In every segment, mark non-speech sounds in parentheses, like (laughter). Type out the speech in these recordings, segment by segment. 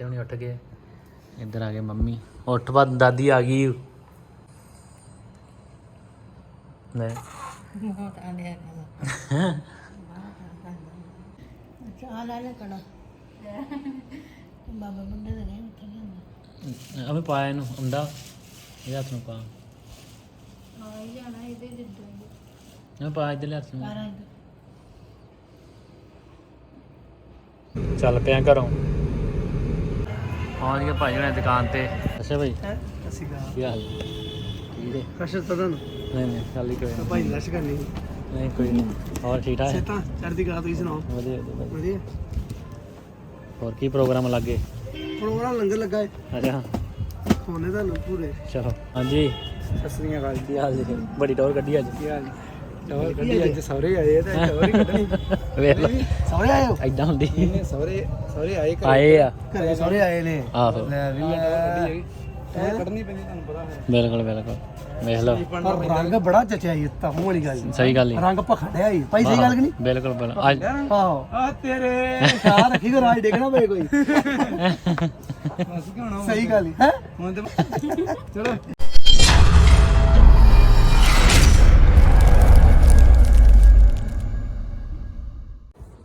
ਫਤਿਹ ਹੁਣੀ ਉੱਠ ਗਏ। ਇੱਧਰ ਆ ਗਏ ਮੰਮੀ। ਉੱਠ ਬਾਅਦ ਦਾਦੀ ਆ ਗਈ। ਲੈ। ਬਹੁਤ ਆਂਦੇ ਆ ਚਾਹ ਲੈ ਲੈ ਕੜਾ। ਬਾਬਾ ਮੁੰਡੇ ਦੇ ਨਹੀਂ ਉੱਥੇ ਜਾਂਦਾ ਅਮੇ ਪਾਇਆ ਇਹਨੂੰ ਅੰਦਾ ਇਹ ਹੱਥ ਨੂੰ ਪਾ। ਆ ਹੀ ਜਾਣਾ ਇਹਦੇ ਜਿੱਦਾਂ ਮੈਂ ਪਾ ਇੱਧਰ ਹੱਥ ਨੂੰ। ਚੱਲ ਪਿਆ ਘਰੋਂ। ਪਹੁੰਚ ਗਏ ਭਾਈ ਹੁਣੇ ਦੁਕਾਨ ਤੇ। ਅੱਛਾ ਭਾਈ। ਅਸੀਂ ਗਾ ਕੀ ਹਾਲ? ਠੀਕ ਹੈ? ਕਸ਼ਤ ਤਦਨ ਨਹੀਂ ਨਹੀਂ ਚੱਲ ਕੋਈ ਨੀ। ਭਾਈ ਲਸ਼ ਕਰਨੀ ਨਹੀਂ ਕੋਈ ਨਹੀਂ। ਹੋਰ ਠੀਕ ਠਾਕ? ਸੇਤਾ ਚੜਦੀ ਕਲਾ ਤੁਸੀਂ ਸੁਣਾਓ? ਵਧੀਆ ਵਧੀਆ ਹੋਰ ਕੀ ਪ੍ਰੋਗਰਾਮ ਲੱਗੇ? ਪ੍ਰੋਗਰਾਮ ਲੰਗਰ ਲੱਗਾ ਹੈ ਅੱਛਾ। ਹੋਣੇ ਤੁਹਾਨੂੰ ਪੂਰੇ। ਚਲੋ ਹਾਂਜੀ। ਸਤਿ ਸ੍ਰੀ ਅਕਾਲ ਕੀ ਹਾਲ ਜੀ? ਬੜੀ ਟੌਰ ਕੱਢੀ ਅੱਜ। ਕੀ ਹਾਲ ਚੌਰ ਕੱਢੀ ਅੱਜ ਸਹੁਰੇ ਆਏ ਤਾਂ ਚੌਰ ਹੀ ਕੱਢਣੀ (laughs) ਵੇਖ ਲੈ ਸਹੁਰੇ ਆਏ ਹੋ? ਐਦਾਂ ਹੁੰਦੀ। ਇਹਨੇ ਸਹੁਰੇ ਸਹੁਰੇ ਆਏ ਘਰੇ। ਆਏ ਆ। ਘਰੇ ਸਹੁਰੇ ਆਏ ਨੇ। ਆਹੋ। ਲੈ ਵੀ ਲੈ ਟੌਰ ਕੱਢਣੀ ਪੈਂਦੀ ਤੁਹਾਨੂੰ ਪਤਾ ਹੈ ਬਿਲਕੁਲ ਬਿਲਕੁਲ। ਵੇਖ ਲਓ। ਪਰ ਰੰਗ ਬੜਾ ਜਚਿਆ ਇਹ ਤਾਂ ਹੂੰ ਵਾਲੀ ਗੱਲ ਸਹੀ ਗੱਲ ਹੀ ਰੰਗ ਭਖੜਿਆ ਹੀ ਭਾਈ ਸਹੀ ਗੱਲ ਕਿ ਨਹੀਂ? ਬਿਲਕੁਲ ਬਿਲਕੁਲ। ਅੱਜ ਆਹੋ। ਆ ਤੇਰੇ। ਖਾ ਰੱਖੀ ਕੋ ਰਾਜ ਡੇਗਣਾ ਪਏ ਕੋਈ। (laughs) ਸਹੀ ਗੱਲ ਹੈ? ਹੁਣ ਤੇ ਚਲੋ।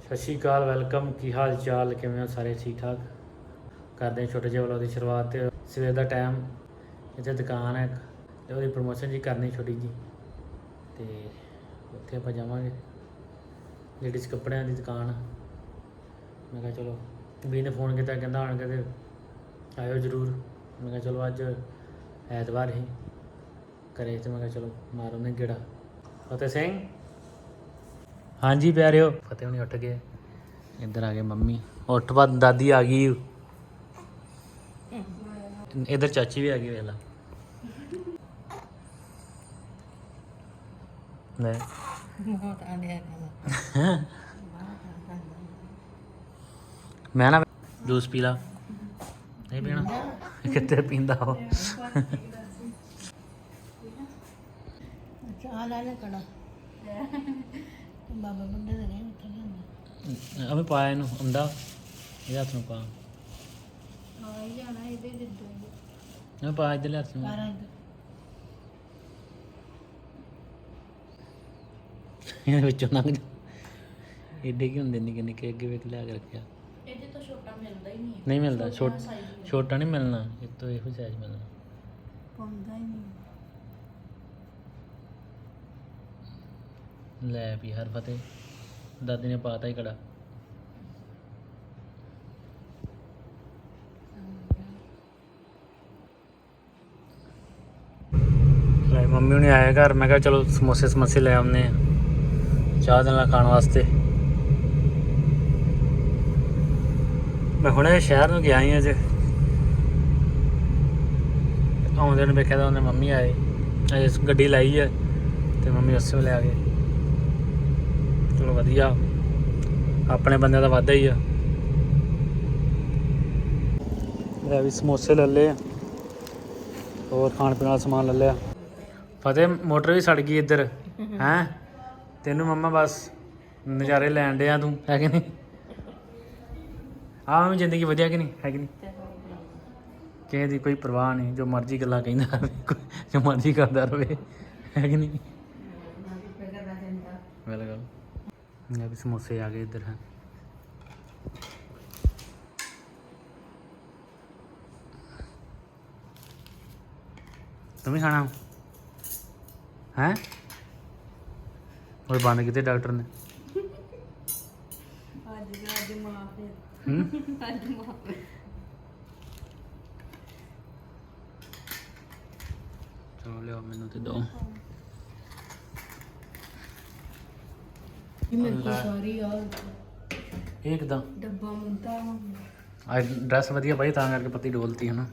ਸਤਿ ਸ਼੍ਰੀ ਅਕਾਲ, ਵੈਲਕਮ। ਕੀ ਹਾਲ ਚਾਲ ਕਿਵੇਂ ਹੋ ਸਾਰੇ? ਠੀਕ ਠਾਕ ਕਰਦੇ ਹਾਂ ਛੋਟੇ ਜਿਹੇ ਵਲੋਗ ਦੀ ਸ਼ੁਰੂਆਤ। ਸਵੇਰ ਦਾ ਟਾਈਮ ਇੱਥੇ ਦੁਕਾਨ ਹੈ ਤੇ ਉਹਦੀ ਪ੍ਰਮੋਸ਼ਨ ਜੀ ਕਰਨੀ ਛੋਟੀ ਜੀ ਤੇ ਉੱਥੇ ਆਪਾਂ ਜਾਵਾਂਗੇ ਲੇਡੀਜ਼ ਕੱਪੜਿਆਂ ਦੀ ਦੁਕਾਨ। ਮੈਂ ਕਿਹਾ ਚਲੋ ਵੀ ਨੇ ਫੋਨ ਕੀਤਾ, ਕਹਿੰਦਾ ਆਣ ਕੇ ਤੇ ਆਇਓ ਜਰੂਰ। ਮੈਂ ਕਿਹਾ ਚਲੋ ਅੱਜ ਐਤਵਾਰ ਹੀ ਕਰੇ ਤੇ ਮੈਂ ਕਿਹਾ ਚਲੋ, ਮਾਰੋ ਨੇ ਗੇੜਾ। ਫਤਿਹ ਸਿੰਘ? ਹਾਂਜੀ ਪਿਆਰਿਓ। ਫਤਿਹ ਹੁਣੀ ਉੱਠ ਗਏ। ਇੱਧਰ ਆ ਗਏ ਮੰਮੀ। ਉੱਠ ਬਾਅਦ ਦਾਦੀ ਆ ਗਈ। ਇੱਧਰ ਚਾਚੀ ਵੀ ਆ ਗਈ ਵੇਖ ਲਾ। ਲੈ। ਬਹੁਤ ਆਂਦੇ ਆ ਮੈਂ ਨਾ ਜੂਸ ਪੀ ਲਾ। ਨਹੀਂ ਪੀਣਾ। ਕਿੱਥੇ ਪੀਂਦਾ ਉਹ? ਚਾਹ ਲੈ ਲੈ ਕੜਾ। ਬਾਬਾ ਮੁੰਡੇ ਦੇ ਨਹੀਂ ਉੱਥੇ ਜਾਂਦਾ ਅਮੇ ਪਾਇਆ ਇਹਨੂੰ ਅੰਦਾ ਇਹ ਹੱਥ ਨੂੰ ਪਾ। ਆ ਹੀ ਜਾਣਾ ਇਹਦੇ ਜਿੱਦਾਂ ਮੈਂ ਪਾ ਇੱਧਰ ਹੱਥ ਨੂੰ। ਇਹਦੇ ਵਿੱਚੋਂ ਲੰਘ ਜਾ। ਏਡੇ ਕੀ ਹੁੰਦੇ ਨਿੱਕੇ ਨਿੱਕੇ ਅੱਗੇ ਵੇਖ ਲਿਆ ਕੇ ਰੱਖਿਆ। ਇਹਦੇ ਤੋਂ ਛੋਟਾ ਮਿਲਦਾ ਹੀ ਨਹੀਂ। ਨਹੀਂ ਮਿਲਦਾ ਛੋਟਾ ਛੋਟਾ ਨਹੀਂ ਮਿਲਣਾ ਇਹ ਤੋਂ ਇਹੋ ਸਾਈਜ਼ ਮਿਲਣਾ। ਪਾਉਂਦਾ ਹੀ ਨਹੀਂ। ਲੈ ਵੀ ਹਰ ਫਤਿਹ। ਦਾਦੀ ਨੇ ਪਾਤਾ ਹੀ ਕੜਾ। ਲੈ ਮੰਮੀ ਹੁਣੇ ਆਏ ਘਰ। ਮੈਂ ਕਿਹਾ ਚਲੋ ਸਮੋਸੇ ਸਮੋਸੇ ਲੈ ਆਉਂਦੇ ਆ ਚਾਹ ਦੇ ਨਾਲ ਖਾਣ ਵਾਸਤੇ। ਮੈਂ ਹੁਣੇ ਸ਼ਹਿਰ ਨੂੰ ਗਿਆ ਹੀ ਅੱਜ। ਆਉਂਦੇ ਨੇ ਵੇਖਿਆ ਤਾਂ ਉਹਨੇ ਮੰਮੀ ਆਏ। ਅਜੇ ਗੱਡੀ ਲਾਈ ਹੈ ਤੇ ਮੰਮੀ ਉਸੇ ਵੇਲੇ ਆ ਗਏ। ਚਲੋ ਵਧੀਆ। ਆਪਣੇ ਬੰਦੇ ਦਾ ਵਾਧਾ ਹੀ ਆ। ਲੈ ਵੀ ਸਮੋਸੇ ਲੈ ਲਏ ਹੋਰ ਖਾਣ ਪੀਣ ਵਾਲਾ ਸਮਾਨ ਲੈ ਲਿਆ। ਫਤਿਹ, ਮੋਟਰ ਵੀ ਸੜ ਗਈ ਇੱਧਰ। ਹੈਂ? ਤੈਨੂੰ ਮੰਮਾ ਬਸ ਨਜ਼ਾਰੇ ਲੈਣ ਡਿਆ ਤੂੰ, ਹੈ ਕਿ ਨਹੀਂ? ਆਹ ਵੀ ਜ਼ਿੰਦਗੀ ਵਧੀਆ ਕਿ ਨਹੀਂ? ਹੈ ਕਿ ਨਹੀਂ? ਕਿਸੇ ਦੀ ਕੋਈ ਪਰਵਾਹ ਨਹੀਂ, ਜੋ ਮਰਜ਼ੀ ਗੱਲਾਂ ਕਹਿੰਦਾ ਰਹੇ ਜੋ ਮਰਜ਼ੀ ਕਰਦਾ ਰਹੇ ਹੈ ਕਿ ਨਹੀਂ ਬਿਲਕੁਲ ਇਹ ਵੀ ਸਮੋਸੇ ਆ ਗਏ ਇੱਧਰ। ਹੈ ਤੂੰ ਵੀ ਖਾਣਾ? ਹੈ? ਉਹ ਬੰਦ ਕੀਤੇ ਡਾਕਟਰ ਨੇ? ਅੱਜ ਅੱਜ ਮਾਂ ਫਿਰ ਹੂੰ? ਅੱਜ ਮਾਂ ਚਲੋ ਲਿਓ ਮੈਨੂੰ ਤੇ ਦੋ। ਇਹ ਮੇਰੇ ਕੋਲ ਸਾਰੀ ਆ। ਇਹ ਕਿਦਾਂ? ਡੱਬਾ ਮੁੰਦਾ ਅੱਜ ਡਰੈਸ ਵਧੀਆ ਪਾਈ ਤਾਂ ਕਰਕੇ ਪੱਤੀ ਡੋਲਤੀ ਹਨਾ।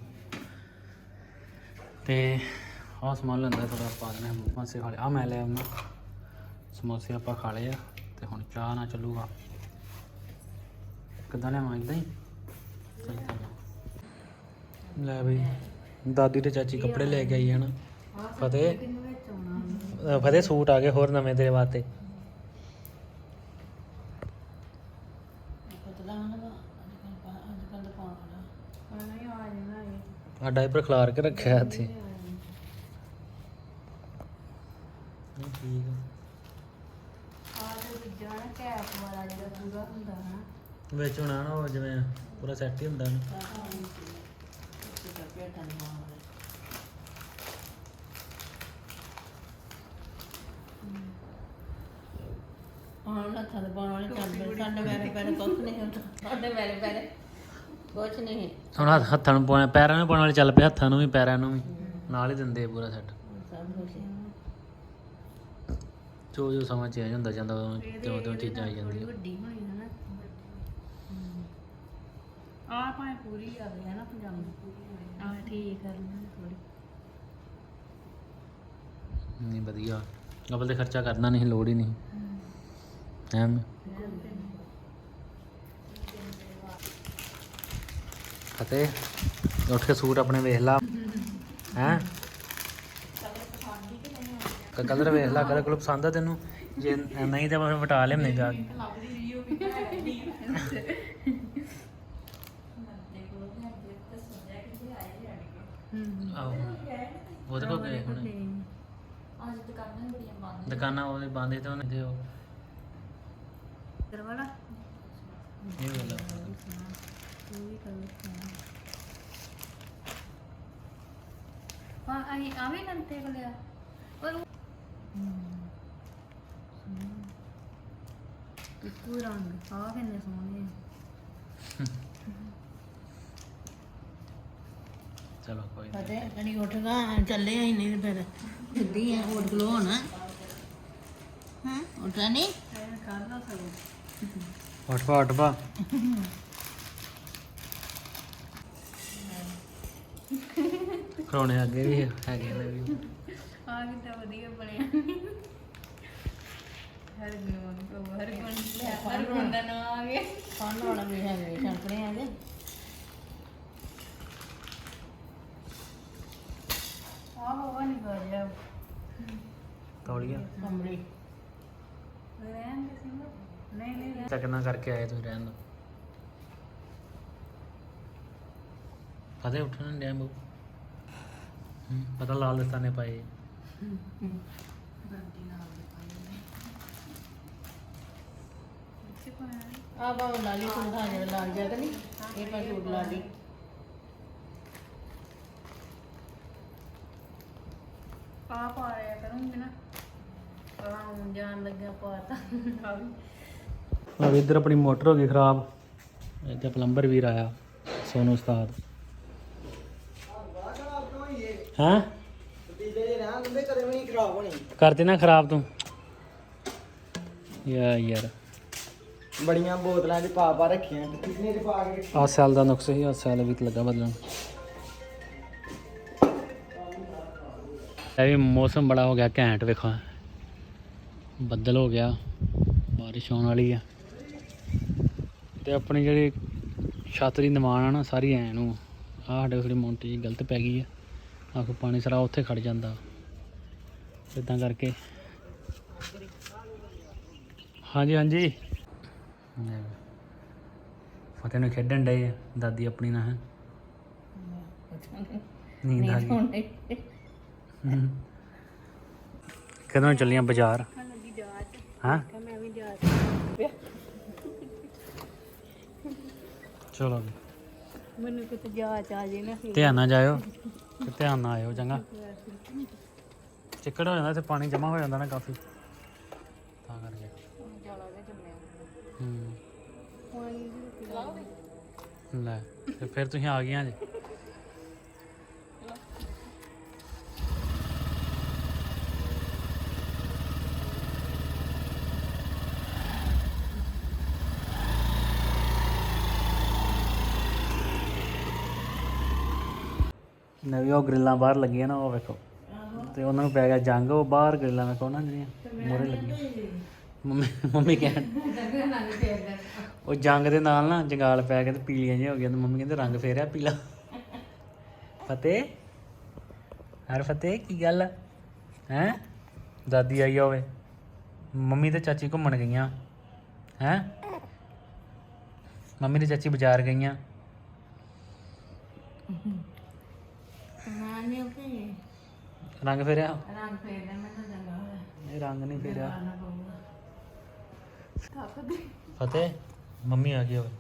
ਤੇ ਆਹ ਸਮਾਨ ਲੈਂਦਾ ਥੋੜਾ ਪਾ ਦੇਣਾ ਸਮੋਸੇ ਖਾ ਲਏ ਆ ਮੈਂ ਲੈ ਆਉਣਾ ਸਮੋਸੇ ਆਪਾਂ ਖਾ ਲਏ ਆ ਤੇ ਹੁਣ ਚਾਹ ਨਾ ਚੱਲੂਗਾ। ਕਿੱਦਾਂ ਲਿਆਵਾਂ ਇਦਾਂ ਹੀ। ਲੈ ਬਈ ਦਾਦੀ ਤੇ ਚਾਚੀ ਕੱਪੜੇ ਲੈ ਕੇ ਆਈ ਹਨ ਫਤਿਹ। ਫਤਿਹ ਸੂਟ ਆ ਗਏ ਹੋਰ ਨਵੇਂ ਤੇਰੇ ਵਾਸਤੇ। ਪਤਲਾ ਨਾ ਅੱਜ ਕੱਲ ਅੱਜ ਕੱਲ ਦਾ ਪਾਉਣਾ ਖਾਣਾ ਹੀ ਆ ਜਾਣਾ ਇਹ। ਆ ਡਾਈਪਰ ਖਿਲਾਰ ਕੇ ਰੱਖਿਆ ਇੱਥੇ। ਨਹੀਂ ਠੀਕ ਆ। ਆ ਤੇ ਦੂਜਾ ਨਾ ਕੈਪ ਵਾਲਾ ਜਿਹੜਾ ਪੂਰਾ ਹੁੰਦਾ ਨਾ ਵਿੱਚ ਹੋਣਾ ਨਾ ਉਹ ਜਿਵੇਂ ਪੂਰਾ ਸੈੱਟ ਹੀ ਹੁੰਦਾ ਨਾ। ਆਉਣ ਨਾ ਥਲ ਪਾਉਣ ਸਾਡੇ ਵੈਰੇ ਪੈਰੇ ਕੁਛ ਨਹੀਂ ਹੁੰਦਾ। ਸਾਡੇ ਵੈਰੇ ਪੈਰੇ ਕੁਛ ਨਹੀਂ। ਹੁਣ ਹੱਥ- ਹੱਥਾਂ ਨੂੰ ਪਾਉਣਾ ਪੈਰਾਂ ਨੂੰ ਪਾਉਣ ਵਾਲੇ ਚੱਲ ਪਏ ਹੱਥਾਂ ਨੂੰ ਵੀ ਪੈਰਾਂ ਨੂੰ ਵੀ। ਨਾਲ ਹੀ ਦਿੰਦੇ ਆ ਪੂਰਾ ਸੈੱਟ ਸਭ ਕੁਛ ਜੋ ਜੋ ਸਮਾਂ ਚੇਂਜ ਹੁੰਦਾ ਜਾਂਦਾ ਉਦੋਂ ਤਿਉਂ ਤਿਉਂ ਚੀਜ਼ਾਂ ਆਈ ਜਾਂਦੀਆਂ। ਵੱਡੀ ਹੋਣੀ ਹੈ ਨਾ। ਆ ਭਾਵੇਂ ਪੂਰੀ ਆ ਗਈ ਹੈ ਨਾ ਪਜਾਮੀ ਆ। ਠੀਕ ਕਰ ਲੈਣਾ ਥੋੜੀ ਨਹੀਂ ਵਧੀਆ। ਅਬਲ ਤੇ ਖਰਚਾ ਕਰਨਾ ਨਹੀਂ ਲੋੜ ਹੀ ਨਹੀਂ। ਐਮ ਫਤਿਹ ਉੱਠ ਕੇ ਸੂਟ ਆਪਣੇ ਵੇਖ ਲਾ। ਹੈ? ਕਲਰ ਵੇਖ ਲਾ ਕਲਰ ਕੋਲ ਪਸੰਦ ਆ ਤੈਨੂੰ? ਜੇ ਨਹੀਂ ਤਾਂ ਮੈਂ ਵਟਾ ਲਿਆਉਂਦੇ ਜਾ ਕੇ। ਆਹੋ। ਉਹਦੇ ਕੋਲ ਗਏ ਹੁਣ। ਅੱਜ ਦੁਕਾਨਾਂ ਬੜੀਆਂ ਬੰਦ ਦੁਕਾਨਾਂ ਉਹਦੇ ਬੰਦ ਸੀ ਤੇ ਉਹਨੇ ਉਹ। ਇਧਰ ਵਾਲਾ। ਇਹ ਵੇਲਾ। ਉਹ ਵੀ ਕਲਰ ਹਾਂ ਆਈ ਆਵੇਂ ਨੰਤੇ ਕੋਲਿਆ ਪਰ ਇੱਕੋ ਰੰਗ? ਆ ਕਿੰਨੇ ਸੋਹਣੇ। ਚਲੋ ਕੋਈ ਨੀ। ਫਤੇ ਕਣੀ ਉੱਠ ਗਾ ਚੱਲੇ ਆਈ ਨਹੀਂ ਫਿਰ ਸਿੱਧੀ ਆ ਹੋਰ ਗਲੋ ਹੋਣਾ ਹਾਂ ਉੱਠਾ ਨਹੀਂ ਕਰ ਲਾ ਸਗੋਂ ਉੱਠ ਪਾ ਉੱਠ ਪਾ ਖਰੋਣੇ ਅੱਗੇ ਵੀ ਹੈਗੇ ਨੇ ਵੀ। ਆ ਕਿੰਨਾ ਵਧੀਆ ਬਣਿਆ। ਹਰ ਗੁਣ ਕੋ ਹਰ ਗੁਣ ਹਰ ਗੁਣ ਦਾ ਨਾਮ ਆ ਗਿਆ। ਖਾਣ ਵਾਲਾ ਵੀ ਹੈਗੇ ਸੰਪਰੇ ਆ ਦੇ ਆ ਹੋਵਾ ਨਹੀਂ ਰਿਹਾ ਤੌਲੀਆ ਕਮਰੇ। ਰਹਿਣ ਦੇ ਸਿੰਗ। ਨਹੀਂ ਨਹੀਂ ਰਹਿਣ ਚੱਕਣਾ ਕਰਕੇ ਆਏ ਤੁਸੀਂ ਰਹਿਣ ਦੋ। ਕਦੇ ਉੱਠਣਾ ਨਹੀਂ ਡੈਮ ਪਤਾ ਲਾਲ ਦਸਤਾਨੇ ਪਾਏ। ਬੰਦੀ ਨਾਲ ਦੇ ਪਾਏ ਆ ਬਾਬਾ ਲਾਲੀ ਆ ਜਿਹੜਾ ਲਾਲ ਜਿਹਾ ਕਿ ਨਹੀਂ? ਇਹ ਪਾ ਸੂਟ ਲਾਲੀ ਆ ਪਾ ਰਿਆ ਕਰੂੰਗੀ ਨਾ। ਆਉਂ ਜਾਣ ਲੱਗਿਆ ਪਾਤਾ ਆ ਵੀ। ਔਰ ਇੱਧਰ ਆਪਣੀ ਮੋਟਰ ਹੋ ਗਈ ਖਰਾਬ। ਇੱਥੇ ਪਲੰਬਰ ਵੀਰ ਆਇਆ ਸੋਨੂ ਉਸਤਾਦ। ਹਾਂ? ਵੀ ਨਹੀਂ ਖਰਾਬ ਤੂੰ। ਯਾ ਯਾਰ। ਬੜੀਆਂ ਬੋਤਲਾਂ 'ਚ ਪਾ ਪਾ ਰੱਖੀਆਂ ਪਤੀਲੇ 'ਚ ਪਾ ਕੇ ਆ ਸਾਲ ਦਾ ਨੁਕਸ ਸੀ ਆ ਸਾਲ ਵੀ ਲੱਗਾ ਬਦਲਣ। ਇਹ ਵੀ ਮੌਸਮ ਬੜਾ ਹੋ ਗਿਆ ਘੈਂਟ ਵੇਖੋ। ਬੱਦਲ ਹੋ ਗਿਆ ਬਾਰਿਸ਼ ਆਉਣ ਵਾਲੀ ਆ। ਤੇ ਆਪਣੀ ਜਿਹੜੀ ਛੱਤ ਦੀ ਨਿਮਾਣ ਆ ਨਾ ਸਾਰੀ ਐ ਨੂੰ ਆ। ਸਾਡੇ ਥੋੜੀ ਮੌਂਟੀ ਜੀ ਗਲਤ ਪੈ ਗਈ ਆ। ਆ ਕੋ ਪਾਣੀ ਸਾਰਾ ਉੱਥੇ ਖੜ ਜਾਂਦਾ। ਇਦਾਂ ਕਰਕੇ। ਹਾਂਜੀ ਹਾਂਜੀ। ਫਤਿਹ ਨੂੰ ਖੇਡਣ ਡਏ ਆ ਦਾਦੀ ਆਪਣੀ ਨਾਲ। ਹੈ ਨੀਂਦ ਆ ਗਈ। ਹਮ। ਕਦੋਂ ਚੱਲੀਆਂ ਬਾਜ਼ਾਰ? ਹਾਂ? ਮੈਂ ਵੀ ਜਾਚ ਚਲੋ ਜੀ। ਮੈਨੂੰ ਕਿਤੇ ਜਾਚ ਆ ਜੇ ਨਾ ਫਿਰ। ਧਿਆਨ ਨਾਲ ਜਾਇਓ ਤੇ ਧਿਆਨ ਨਾਲ ਆਇਓ ਚੰਗਾ। ਚਿੱਕੜ ਹੋ ਜਾਂਦਾ ਇੱਥੇ ਪਾਣੀ ਜਮਾ ਹੋ ਜਾਂਦਾ ਨਾ ਕਾਫੀ। ਤਾਂ ਕਰਕੇ। ਜਾਲਾ ਦੇ ਜੰਮਿਆ ਹੂੰ। ਪਾਣੀ ਲੈ ਤੇ ਫਿਰ ਤੁਸੀਂ ਆ ਗਈਆਂ ਜੀ। ਨਵੀਂ ਉਹ ਗ੍ਰਿਲਾਂ ਬਾਹਰ ਲੱਗੀਆਂ ਨਾ, ਉਹ ਵੇਖੋ। ਤੇ ਉਹਨਾਂ ਨੂੰ ਪੈ ਗਿਆ ਜੰਗ, ਉਹ ਬਾਹਰ ਗ੍ਰਿਲਾਂ ਵੇਖੋ ਨਾ ਜਿਹੜੀਆਂ ਮੋਰੇ ਲੱਗੀਆਂ। ਮੰਮੀ ਮੰਮੀ ਕਹਿਣ, ਉਹ ਜੰਗ ਦੇ ਨਾਲ ਨਾ ਜੰਗਾਲ ਪੈ ਕੇ ਤੇ ਪੀਲੀਆਂ ਜਿਹੀਆਂ ਹੋ ਗਈਆਂ ਤੇ ਮੰਮੀ ਕਹਿੰਦੇ ਰੰਗ ਫੇਰਿਆ ਪੀਲਾ। ਫਤਿਹ? ਹਰ ਫਤਿਹ, ਕੀ ਗੱਲ ਹੈ? ਦਾਦੀ ਆਈ ਹੋਵੇ ਮੰਮੀ ਤੇ ਚਾਚੀ ਘੁੰਮਣ ਗਈਆਂ। ਹੈ? ਮੰਮੀ ਤੇ ਚਾਚੀ ਬਾਜ਼ਾਰ ਗਈਆਂ। ਨਹੀਂ ਕਿ ਰੰਗ ਫੇਰਿਆ? ਰੰਗ ਫੇਰਦਾ ਮੈਨੂੰ ਚੰਗਾ ਹੋਇਆ। ਇਹ ਰੰਗ ਨਹੀਂ ਫੇਰਿਆ। ਆਣਾ ਪਊਗਾ। ਫਤਿਹ ਮੰਮੀ ਆ ਗਈ ਹੋਵੇ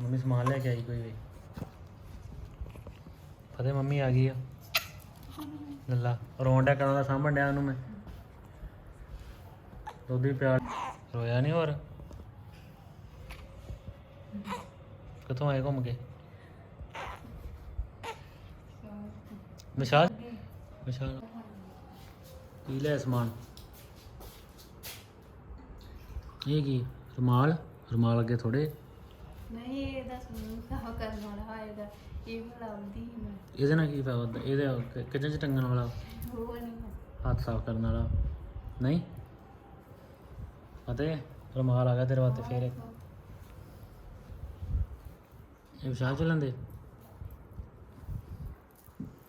ਮੰਮੀ ਸਮਾਨ ਲੈ ਕੇ ਆਈ ਕੋਈ ਵੀ। ਫਤਿਹ ਮੰਮੀ ਆ ਗਈ ਆ। ਲੱਲਾ ਰੋਂਡਾ ਕਰਾਂ ਦਾ ਸਾਂਭਣ ਡਿਆ ਉਹਨੂੰ ਮੈਂ। ਦੁੱਧ ਵੀ ਪਿਆ। ਰੋਇਆ ਨਹੀਂ ਹੋਰ? ਕਿੱਥੋਂ ਆਏ ਘੁੰਮ ਕੇ? ਵਿਸ਼ਾਲ? ਵਿਸ਼ਾਲ। ਕੀ ਲੈ ਸਮਾਨ? ਇਹ ਕੀ? ਰੁਮਾਲ? ਰੁਮਾਲ ਅੱਗੇ ਥੋੜੇ ਨਹੀਂ ਇਹਦਾ ਸਾਫ਼ ਕਰਨ ਵਾਲਾ ਹੋਏਗਾ ਇਹ ਬੁਲਾਉਂਦੀ ਹੀ ਮੈਂ ਇਹਦੇ ਨਾਲ ਕੀ ਫਾਇਦਾ ਇਹਦੇ ਕਿਚਨ ਚ ਟੰਗਣ ਵਾਲਾ? ਉਹ ਨਹੀਂ ਹੱਥ ਸਾਫ਼ ਕਰਨ ਵਾਲਾ। ਨਹੀਂ? ਅਤੇ ਰੁਮਾਲ ਆ ਗਿਆ ਤੇਰੇ ਵਾਸਤੇ ਫੇਰ। ਇੱਕ ਇਹ ਵਿਸ਼ਾਲ ਚੱਲਣ ਦੇ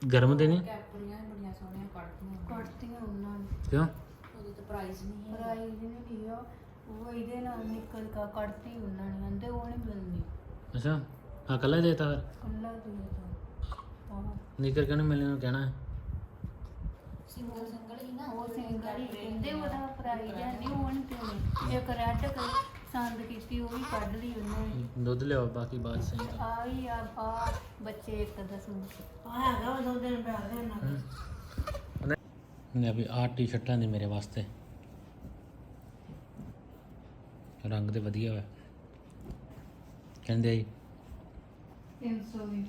ਗਰਮ ਦੇ ਨਹੀਂ? ਕੈਪਰੀਆਂ ਬੜੀਆਂ ਸੋਹਣੀਆਂ ਕੱਢਦੀਆਂ ਕੱਟਦੀਆਂ ਉਹਨਾਂ ਨੇ। ਕਿਉਂ? ਉਹਦੇ ਤੇ ਪ੍ਰਾਈਸ ਨਹੀਂ ਹੈ ਪ੍ਰਾਈਜ਼ ਨੇ ਲਿਆ ਉਹ ਇਹਦੇ ਨਾਲ ਨਿਕਲ ਕਾ ਕੱਟਤੀ ਉਹਨਾਂ ਨੇ ਕਹਿੰਦੇ ਉਹ ਨਹੀਂ ਮਿਲਣੀ। ਅੱਛਾ। ਹਾਂ ਕੱਲਾ ਦੇਤਾ ਫਿਰ? ਕੱਲਾ ਦੇ ਦੋ ਆਹ। ਨਿਕਰ ਕਿਉਂ ਨਹੀਂ ਮਿਲਣੇ ਨੂੰ ਕਹਿਣਾ ਹੈ? ਸਿੰਗਲ ਸਿੰਗਲ ਹੀ ਨਾ। ਉਹ ਸਿੰਗਲ ਕਹਿੰਦੇ ਉਹਦਾ ਪ੍ਰਾਈਜ਼ ਹੈ ਨਹੀਂ ਉਹ ਨਹੀਂ ਦੇਣੀ। ਇੱਕ ਰੈੱਡ ਕਲਰ ਸੰਦ ਕੀਤੀ ਉਹ ਵੀ ਕੱਢ ਲਈ ਉਹਨਾਂ। ਦੁੱਧ ਲਿਆਓ ਬਾਕੀ ਬਾਅਦ ਸਹੀ ਆ ਵੀ ਆ ਆ ਬੱਚੇ ਇੱਕ ਦਾ ਸੂਟ ਆ ਹੈਗਾ ਉਹ ਦੋ ਦਿਨ ਪਿਆ ਦੇ ਨਾ ਨੇ ਅਭੀ ਆਹ ਟੀ-ਸ਼ਰਟਾਂ ਨੇ ਮੇਰੇ ਵਾਸਤੇ। ਰੰਗ ਤੇ ਵਧੀਆ ਵਾ। ਕਹਿੰਦੇ ਆਈ 300 ਵੀ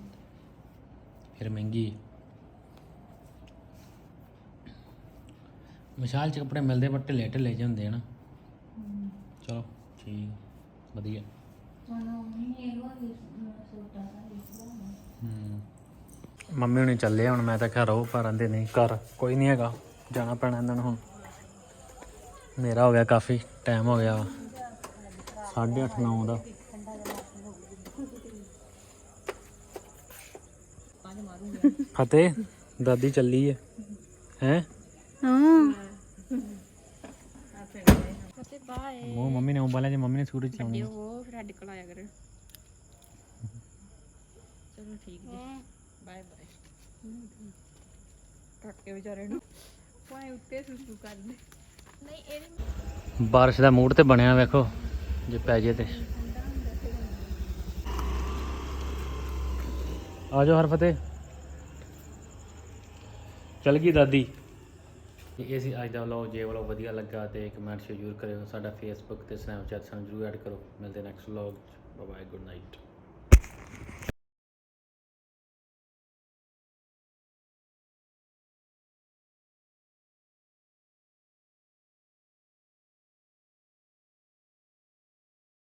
ਫਿਰ ਮਹਿੰਗੀ। ਵਿਸ਼ਾਲ ਚ ਕੱਪੜੇ ਮਿਲਦੇ ਬਟ ਢਿੱਲੇ ਢਿੱਲੇ ਜਿਹੇ ਹੁੰਦੇ ਆ ਨਾ। ਚਲੋ। ਠੀਕ ਵਧੀਆ। ਮਨੋਂ ਨਹੀਂ ਇਹੋ ਹੀ ਸੂਟਾਂ ਦਾ ਲਿਖਦਾ ਹੂੰ। ਮੰਮੀ ਹੁਣੇ ਚੱਲੇ ਹੁਣ ਮੈਂ ਤਾਂ ਘਰ ਰਹੋ ਪਰ ਆਂਦੇ ਨਹੀਂ ਘਰ। ਕੋਈ ਨਹੀਂ ਹੈਗਾ ਜਾਣਾ ਪੈਣਾ ਇਹਨਾਂ ਨੂੰ ਹੁਣ। ਮੇਰਾ ਹੋ ਗਿਆ ਕਾਫੀ ਟਾਈਮ ਹੋ ਗਿਆ 8:30 9 ਦਾ। ਫਤਿਹ ਦਾਦੀ ਚੱਲੀ ਹੈ ਹੈ? ਹਾਂ। ਉਹ ਮੰਮੀ ਨੇ ਉਬਾਲਿਆ ਜੇ ਮੰਮੀ ਨੇ ਸਕੂਟਰ ਚਲਾਉਣੀ ਉਹ ਫਿਰ ਸਾਡੇ ਕੋਲ ਆਇਆ ਕਰ। ਚਲੋ ਠੀਕ ਜੀ। Bye bye. ਟੱਟ ਕੇ ਵਿਚਾਰੇ ਨੂੰ। ਪਾਏ ਉੱਤੇ ਸੁਸੂ ਕਰਦੇ ਬਾਰਿਸ਼ ਦਾ ਮੂਡ ਤੇ ਬਣਿਆ ਵੇਖੋ ਜੇ ਪੈ ਜੇ ਤੇ। ਆ ਜਾਓ ਹਰਫਤੇ ਚਲ ਗਈ ਦਾਦੀ। ਤੇ ਇਹ ਸੀ ਅੱਜ ਦਾ ਵਲੌਗ ਜੇ ਵਲੌਗ ਵਧੀਆ ਲੱਗਾ ਤੇ ਕਮੈਂਟ ਜ਼ਰੂਰ ਕਰਿਓ, ਸਾਡਾ ਫੇਸਬੁੱਕ ਤੇ ਸਨੈਪਚੈਟ ਸਾਨੂੰ ਜ਼ਰੂਰ ਐਡ ਕਰੋ। ਮਿਲਦੇ next vlog bye bye good night